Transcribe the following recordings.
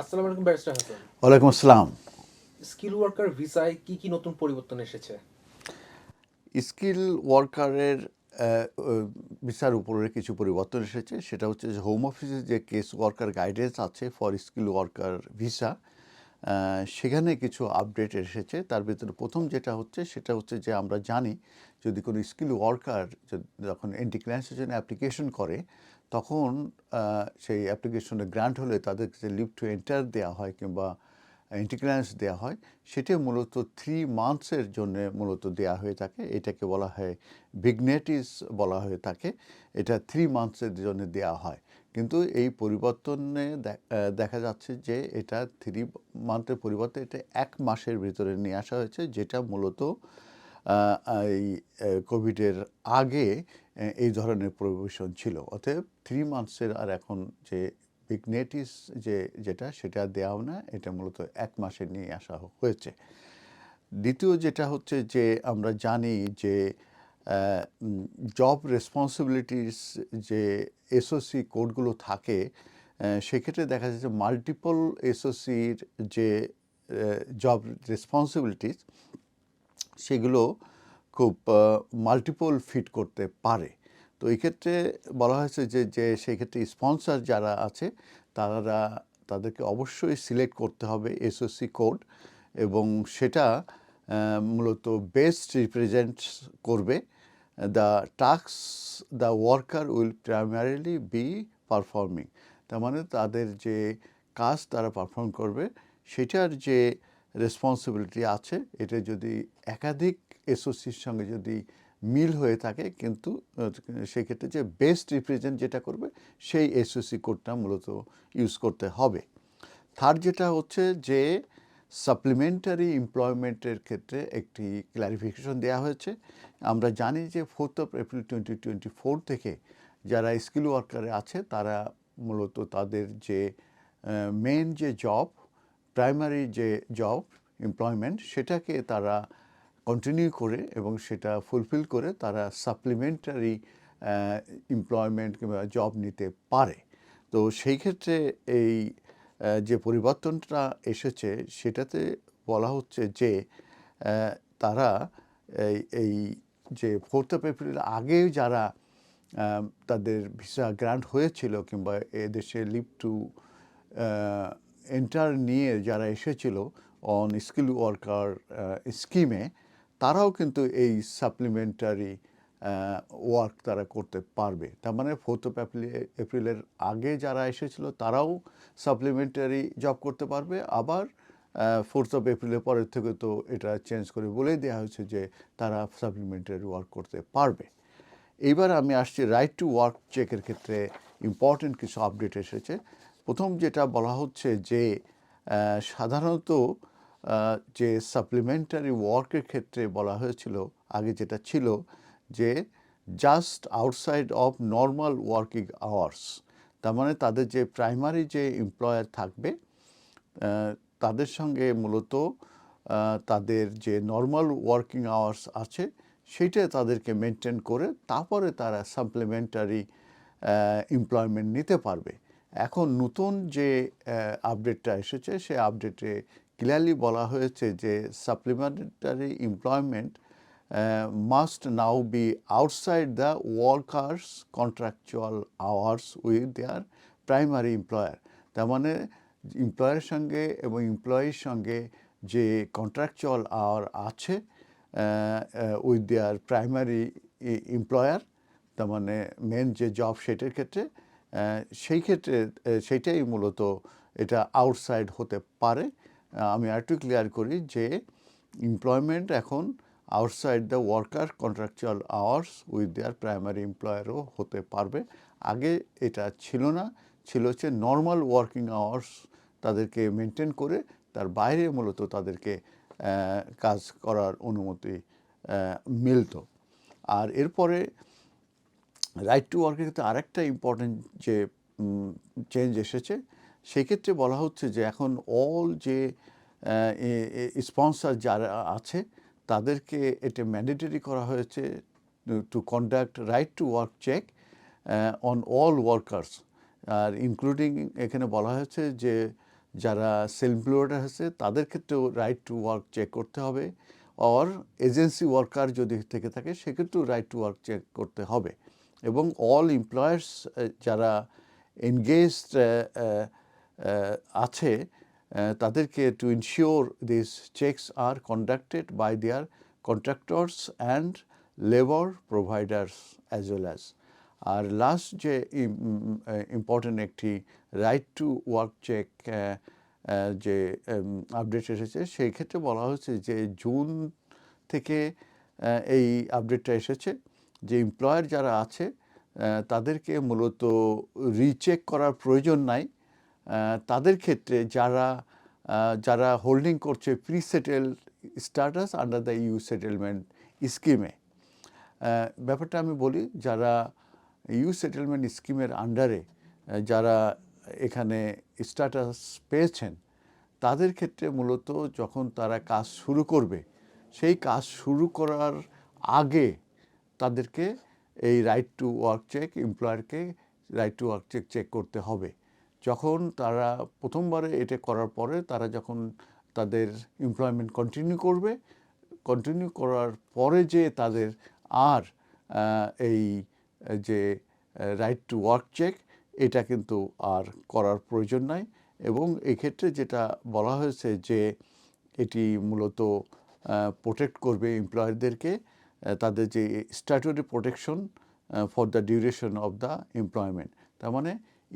আসসালামু আলাইকুম ব্যারিস্টার হাসান। ওয়ালাইকুম আসসালাম। স্কিল ওয়ার্কার ভিসায় কি কি নতুন পরিবর্তন এসেছে? স্কিল ওয়ার্কারের ভিসার উপরে কিছু পরিবর্তন এসেছে। সেটা হচ্ছে যে হোম অফিসে যে কেস ওয়ার্কার গাইডেন্স আছে ফর স্কিল ওয়ার্কার ভিসা সেখানে কিছু আপডেট এসেছে। তার ভিতরে প্রথম যেটা হচ্ছে সেটা হচ্ছে যে আমরা জানি যদি কোনো স্কিল ওয়ার্কার যখন এন্টি জন্য অ্যাপ্লিকেশন করে, তখন সেই অ্যাপ্লিকেশনে গ্রান্ট হলে তাদেরকে যে লিভ টু এন্টার দেওয়া হয় কিংবা ইন্টিগ্রেন্স দেওয়া হয়, সেটি মূলত থ্রি মান্থসের জন্য মূলত দেওয়া হয়ে থাকে। এটাকে বলা হয় বিগনেটিস বলা হয়ে থাকে। এটা থ্রি মান্থসের জন্য দেওয়া হয়। কিন্তু এই পরিবর্তনে দেখা যাচ্ছে যে এটা থ্রি মান্থের পরিবর্তে এটা এক মাসের ভিতরে নিয়ে আসা হয়েছে, যেটা মূলত এই কোভিডের আগে এই ধরনের প্রভিশন ছিল। অতএব থ্রি মান্থসের আর এখন যে বিগনেটিস যে, যেটা, সেটা দেওয়াও না, এটা মূলত এক মাসে নিয়ে আসা হয়েছে। দ্বিতীয় যেটা হচ্ছে যে, আমরা জানি যে জব রেসপন্সিবিলিটিস যে এসওসি কোডগুলো থাকে সেক্ষেত্রে দেখা যাচ্ছে মাল্টিপল এসওসির যে জব রেসপন্সিবিলিটিস সেগুলো খুব মাল্টিপল ফিট করতে পারে। তো এই ক্ষেত্রে বলা হয়েছে যে যে সেই ক্ষেত্রে স্পন্সর যারা আছে, তারা, তাদেরকে অবশ্যই সিলেক্ট করতে হবে এসওসি কোড এবং সেটা মূলত বেস্ট রিপ্রেজেন্ট করবে। The task the worker will primarily be performing তার মানে তাদের যে কাজ তারা পারফর্ম করবে, সেটার যে রেসপন্সিবিলিটি আছে। এটা যদি একাধিক এসওসির সঙ্গে যদি মিল হয়ে থাকে, কিন্তু সেক্ষেত্রে যে বেস্ট রিপ্রেজেন্ট যেটা করবে, সেই এসওসি কোডটা মূলত ইউজ করতে হবে। থার্ড যেটা হচ্ছে যে সাপ্লিমেন্টারি এমপ্লয়মেন্টের ক্ষেত্রে একটি ক্লারিফিকেশন দেওয়া হয়েছে। আমরা জানি যে fourth of April twenty twenty four থেকে যারা স্কিল ওয়ার্কারে আছে, তারা মূলত তাদের যে মেন যে জব প্রাইমারি যে জব এমপ্লয়মেন্ট সেটাকে তারা কন্টিনিউ করে এবং সেটা ফুলফিল করে তারা সাপ্লিমেন্টারি এমপ্লয়মেন্ট কিংবা জব নিতে পারে। তো সেই ক্ষেত্রে এই যে পরিবর্তনটা এসেছে, সেটাতে বলা হচ্ছে যে তারা এই যে ফোর্থ অফ এপ্রিল আগে যারা তাদের ভিসা গ্রান্ট হয়েছিল কিংবা এদেশে লিভ টু এন্টার নিয়ে যারা এসেছিল অন স্কিল ওয়ার্কার স্কিমে তারাও কিন্তু এই সাপ্লিমেন্টারি ওয়ার্ক তারা করতে পারবে। তার মানে ফোর্থ অফ এপ্রিল এপ্রিলের আগে যারা এসেছিল, তারাও সাপ্লিমেন্টারি জব করতে পারবে। আবার ফোর্থ অফ এপ্রিলের পরের থেকে তো এটা চেঞ্জ করে বলেই দেওয়া হয়েছে যে তারা সাপ্লিমেন্টারি ওয়ার্ক করতে পারবে। এইবার আমি আসছি রাইট টু ওয়ার্ক চেকের ক্ষেত্রে ইম্পর্টেন্ট কিছু আপডেট এসেছে। প্রথম যেটা বলা হচ্ছে যে সাধারণত যে সাপ্লিমেন্টারি ওয়ার্কের ক্ষেত্রে বলা হয়েছিল, আগে যেটা ছিল যে just outside of normal working hours তার মানে তাদের যে প্রাইমারি যে এমপ্লয়ার থাকবে তাদের সঙ্গে মূলত তাদের যে নর্মাল ওয়ার্কিং আওয়ার্স আছে, সেইটা তাদেরকে মেনটেন করে তারপরে তারা সাপ্লিমেন্টারি এমপ্লয়মেন্ট নিতে পারবে। এখন নতুন যে আপডেটটা এসেছে, সে আপডেটে ক্লিয়ারলি বলা হয়েছে যে supplementary employment must now be outside the worker's contractual hours with their primary employer তার মানে এমপ্লয়ের সঙ্গে এবং এমপ্লয়ির সঙ্গে যে কন্ট্রাকচুয়াল আওয়ার আছে উইথ দেয়ার প্রাইমারি এমপ্লয়ার তার মানে মেন যে জব সেটার ক্ষেত্রে সেই ক্ষেত্রে আহ, সেইটাই মূলত এটা আউটসাইড হতে পারে। আমি আরেকটু ক্লিয়ার করি যে এমপ্লয়মেন্ট এখন outside the worker contractual hours with their primary এমপ্লয়ারও হতে পারবে। আগে এটা ছিল না ছিল হচ্ছে নর্মাল ওয়ার্কিং আওয়ার্স তাদেরকে মেনটেন করে তার বাইরে মূলত তাদেরকে কাজ করার অনুমতি মিলতো। আর এরপরে রাইট টু ওয়ার্কের ক্ষেত্রে আরেকটা ইম্পর্টেন্ট যে চেঞ্জ এসেছে, সেক্ষেত্রে বলা হচ্ছে যে, এখন অল যে স্পন্সর যারা আছে, তাদেরকে এটা ম্যান্ডেটরি করা হয়েছে to conduct right to work check on all workers R including এখানে বলা হয়েছে যে, যারা সেলফ এমপ্লয়েড আছে, তাদের ক্ষেত্রেও রাইট টু ওয়ার্ক চেক করতে হবে। অর এজেন্সি ওয়ার্কার যদি থেকে থাকে, সেক্ষেত্রেও রাইট টু ওয়ার্ক চেক করতে হবে। এবং অল এমপ্লয়ার্স যারা এনগেজড আছে তাদেরকে to ensure this checks are conducted by their contractors and labour providers as well as R last যে ইম্পর্টেন্ট একটি রাইট টু ওয়ার্ক চেক যে আপডেট এসেছে, সেই ক্ষেত্রে বলা হয়েছে যে, জুন থেকে এই আপডেটটা এসেছে। যে এমপ্লয়ার যারা আছে তাদেরকে মূলত রিচেক করার প্রয়োজন নাই। তাদের ক্ষেত্রে যারা যারা হোল্ডিং করছে pre settle status under the EU settlement স্কিমে ব্যাপারটা আমি বলি, যারা ইউ সেটেলমেন্ট স্কিমের আন্ডারে যারা এখানে স্ট্যাটাস পেয়েছেন, তাদের ক্ষেত্রে মূলত যখন তারা কাজ শুরু করবে, সেই কাজ শুরু করার আগে তাদেরকে এই right to work check এমপ্লয়ারকে right to work check check করতে হবে। যখন তারা প্রথমবারে এটা করার পরে তারা যখন তাদের এমপ্লয়মেন্ট কন্টিনিউ করবে কন্টিনিউ করার পরে যে তাদের আর এই, যে রাইট টু ওয়ার্ক চেক এটা কিন্তু আর করার প্রয়োজন নাই। এবং এক্ষেত্রে যেটা বলা হয়েছে যে এটি মূলত প্রোটেক্ট করবে এমপ্লয়ারদেরকে তাদের যে statutory protection for the duration of the employment তার মানে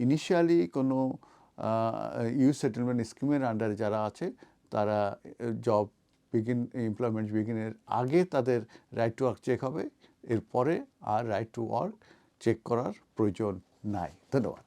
ইনিশিয়ালি কোনো ইউ সেটেলমেন্ট স্কিমের আন্ডারে যারা আছে, তারা জব বিগিন এমপ্লয়মেন্ট বিগিনের আগে তাদের রাইট টু ওয়ার্ক চেক হবে, এরপরে আর রাইট টু ওয়ার্ক চেক করার প্রয়োজন নাই। ধন্যবাদ।